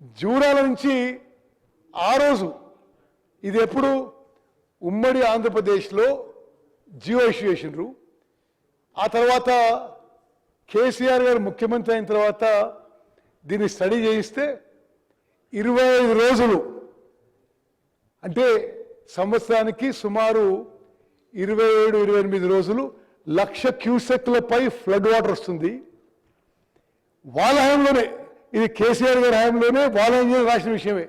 జూరాల నుంచి ఆ రోజు ఇది ఎప్పుడు ఉమ్మడి ఆంధ్రప్రదేశ్లో జియో ఇష్యూ చేసినారు ఆ తర్వాత కేసీఆర్ గారు ముఖ్యమంత్రి అయిన తర్వాత దీన్ని స్టడీ చేయిస్తే ఇరవై ఐదు రోజులు అంటే సంవత్సరానికి సుమారు ఇరవై ఏడు ఇరవై ఎనిమిది రోజులు లక్ష క్యూసెక్లపై ఫ్లడ్ వాటర్ వస్తుంది. వాళ్ళ హయాంలోనే ఇది కేసీఆర్ గారి హయాంలోనే వాళ్ళ రాసిన విషయమే.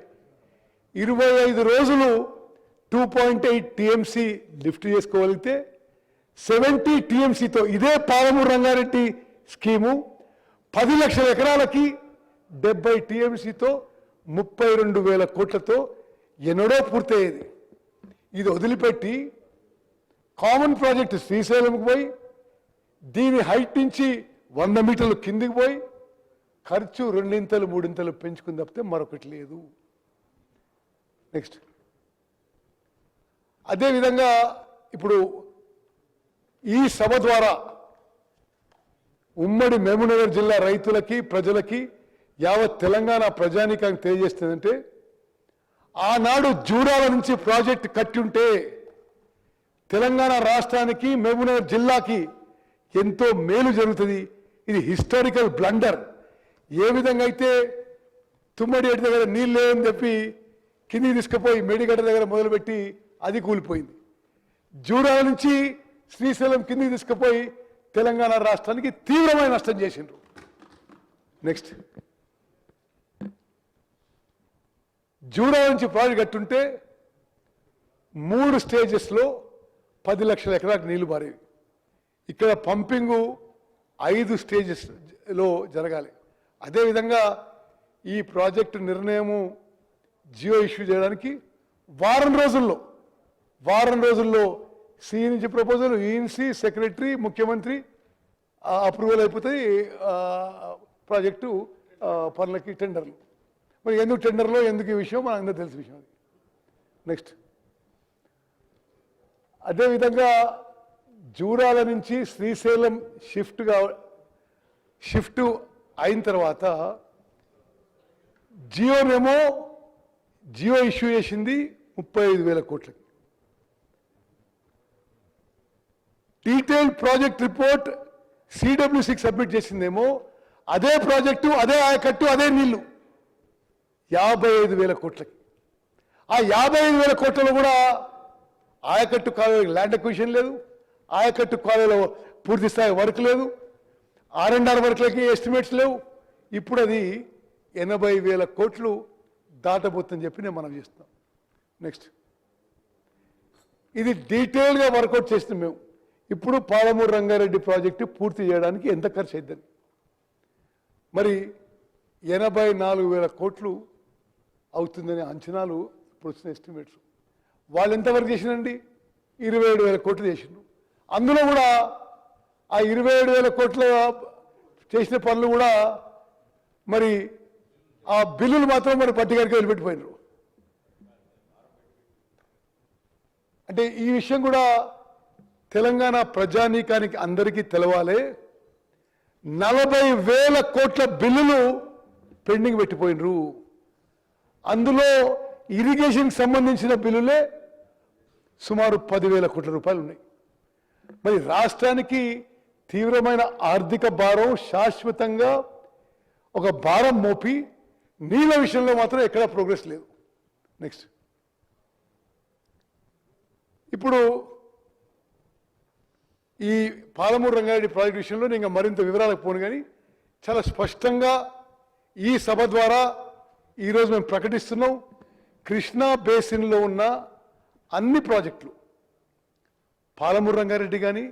ఇరవై ఐదు రోజులు two point eight TMC lift చేసుకోగలిగితే సెవెంటీ టీఎంసీతో ఇదే పాలమూరు రంగారెడ్డి స్కీము పది లక్షల ఎకరాలకి డెబ్బై టీఎంసీతో ముప్పై రెండు వేల కోట్లతో ఎన్నడో పూర్తయ్యేది. ఇది వదిలిపెట్టి కామన్ ప్రాజెక్ట్ శ్రీశైలంకి పోయి దీని హైట్ నుంచి వంద మీటర్లు కిందికి పోయి ఖర్చు రెండింతలు మూడింతలు పెంచుకుని తప్పితే మరొకటి లేదు. నెక్స్ట్ అదేవిధంగా ఇప్పుడు ఈ సభ ద్వారా ఉమ్మడి మహబూబ్నగర్ జిల్లా రైతులకి ప్రజలకి యావత్ తెలంగాణ ప్రజానీకానికి తెలియజేస్తుందంటే ఆనాడు జూడాల నుంచి ప్రాజెక్ట్ కట్టి ఉంటే తెలంగాణ రాష్ట్రానికి మహబూబ్నగర్ జిల్లాకి ఎంతో మేలు జరుగుతుంది. ఇది హిస్టారికల్ బ్లండర్. ఏ విధంగా అయితే తుమ్మడి ఏటి దగ్గర నీళ్ళు లేవని చెప్పి కిందికి తీసుకుపోయి మేడిగడ్డ దగ్గర మొదలుపెట్టి అది కూలిపోయింది. జూరాల నుంచి శ్రీశైలం కిందికి తీసుకుపోయి తెలంగాణ రాష్ట్రానికి తీవ్రమైన నష్టం చేసిండ్రు. నెక్స్ట్ జూడా నుంచి ప్రాజెక్ట్ కట్టుంటే మూడు స్టేజెస్లో పది లక్షల ఎకరాలకు నీళ్ళు పారేవి. ఇక్కడ పంపింగు ఐదు స్టేజెస్లో జరగాలి. అదేవిధంగా ఈ ప్రాజెక్టు నిర్ణయము జియో ఇష్యూ చేయడానికి వారం రోజుల్లో వారం రోజుల్లో సి నుంచి ప్రపోజల్ ఈఎన్సి సెక్రటరీ ముఖ్యమంత్రి అప్రూవల్ అయిపోతుంది ప్రాజెక్టు పనులకి టెండర్లు. మరి ఎందుకు టెండర్లో ఎందుకు ఈ విషయం మన అందరూ తెలిసిన విషయం అది. నెక్స్ట్. అదేవిధంగా జూరాల నుంచి శ్రీశైలం షిఫ్ట్గా షిఫ్ట్ అయిన తర్వాత జియోనేమో జియో ఇష్యూ చేసింది ముప్పై ఐదు వేల కోట్లకి. డీటెయిల్ ప్రాజెక్ట్ రిపోర్ట్ సిడబ్ల్యూసికి సబ్మిట్ చేసిందేమో అదే ప్రాజెక్టు అదే ఆయకట్టు అదే నీళ్ళు యాభై ఐదు వేల కోట్లకి. ఆ యాభై ఐదు వేల కోట్లలో కూడా ఆయకట్టు కాలువ ల్యాండ్ అక్విజిషన్ లేదు ఆయకట్టు కాలువలో పూర్తి స్థాయి వర్క్ లేదు ఆర్ అండ్ ఆర్ వర్క్లకి ఎస్టిమేట్స్ లేవు. ఇప్పుడు అది ఎనభై వేల కోట్లు దాటబోతుందని చెప్పి నేను మనం చేస్తున్నాం. నెక్స్ట్ ఇది డీటెయిల్గా వర్కౌట్ చేస్తున్నాం మేము. ఇప్పుడు పాలమూరు రంగారెడ్డి ప్రాజెక్టు పూర్తి చేయడానికి ఎంత ఖర్చు అయిద్దని. మరి ఎనభై నాలుగు వేల కోట్లు అవుతుందనే అంచనాలు ఇప్పుడు వచ్చిన ఎస్టిమేట్స్ వాళ్ళు ఎంతవరకు చేసినండి ఇరవై ఏడు వేల కోట్లు చేసిండ్రు అందులో కూడా ఆ ఇరవై ఏడు వేల కోట్ల చేసిన పనులు కూడా మరి ఆ బిల్లులు మాత్రం మరి పట్టిగారికి వదిలిపెట్టిపోయినారు. అంటే ఈ విషయం కూడా తెలంగాణ ప్రజానీకానికి అందరికీ తెలవాలి. నలభై వేల కోట్ల బిల్లులు పెండింగ్ పెట్టిపోయినరు. అందులో ఇరిగేషన్కి సంబంధించిన బిల్లులే సుమారు పదివేల కోట్ల రూపాయలు ఉన్నాయి. మరి రాష్ట్రానికి తీవ్రమైన ఆర్థిక భారం శాశ్వతంగా ఒక భారం మోపి నీళ్ళ విషయంలో మాత్రం ఎక్కడ ప్రోగ్రెస్ లేదు. నెక్స్ట్ ఇప్పుడు ఈ పాలమూరు రంగారెడ్డి ప్రాజెక్ట్ విషయంలో నేను ఇంకా మరింత వివరాలకు పోను కానీ చాలా స్పష్టంగా ఈ సభ ద్వారా ఈరోజు మేము ప్రకటిస్తున్నాం. కృష్ణా బేసిన్లో ఉన్న అన్ని ప్రాజెక్టులు పాలమూరు రంగారెడ్డి కానీ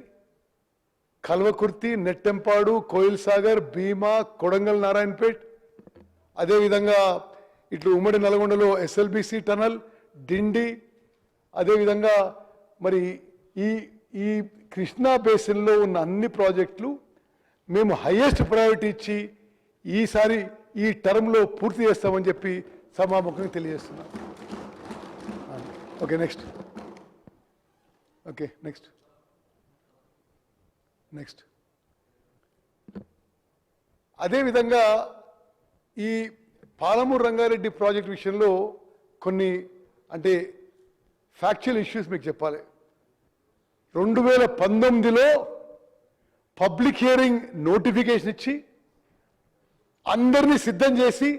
కల్వకుర్తి నెట్టెంపాడు కోయిల్ సాగర్ భీమా కొడంగల్ నారాయణపేట్. అదేవిధంగా ఇట్లు ఉమ్మడి నల్గొండలో ఎస్ఎల్బిసి టనల్ డిండి. అదేవిధంగా మరి ఈ ఈ కృష్ణా బేసిన్లో ఉన్న అన్ని ప్రాజెక్టులు మేము హయ్యెస్ట్ ప్రయారిటీ ఇచ్చి ఈసారి ఈ టర్మ్లో పూర్తి చేస్తామని చెప్పి సభాముఖంగా తెలియజేస్తున్నాం. Okay next. Okay next. Next అదేవిధంగా ఈ పాలమూరు రంగారెడ్డి ప్రాజెక్ట్ విషయంలో కొన్ని అంటే ఫ్యాక్చువల్ ఇష్యూస్ మీకు చెప్పాలి. రెండు వేల పంతొమ్మిదిలో పబ్లిక్ హియరింగ్ నోటిఫికేషన్ ఇచ్చి అందరినీ సిద్ధం చేసి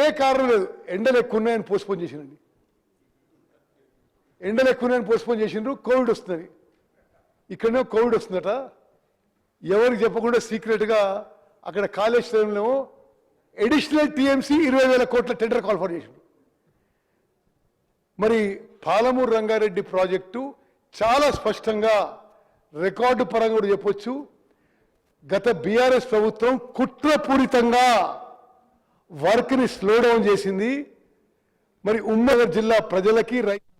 ఏ కారణం లేదు ఎండలు ఎక్కువ ఉన్నాయని పోస్ట్పోన్ చేసినండి ఎండలు ఎక్కువ ఉన్నాయని పోస్ట్పోన్ చేసిండ్రు కోవిడ్ వస్తుందని. ఇక్కడనే కోవిడ్ వస్తుందట. ఎవరికి చెప్పకుండా సీక్రెట్గా అక్కడ కాళేశ్వరంలో అడిషనల్ టీఎంసీ ఇరవై వేల కోట్ల టెండర్ కాల్ఫర్ చేసిండు. మరి పాలమూరు రంగారెడ్డి ప్రాజెక్టు చాలా స్పష్టంగా రికార్డు పరంగా కూడా చెప్పొచ్చు. గత బీఆర్ఎస్ ప్రభుత్వం కుట్రపూరితంగా వర్క్ని స్లో డౌన్ చేసింది. మరి ఉమ్మడి జిల్లా ప్రజలకి రై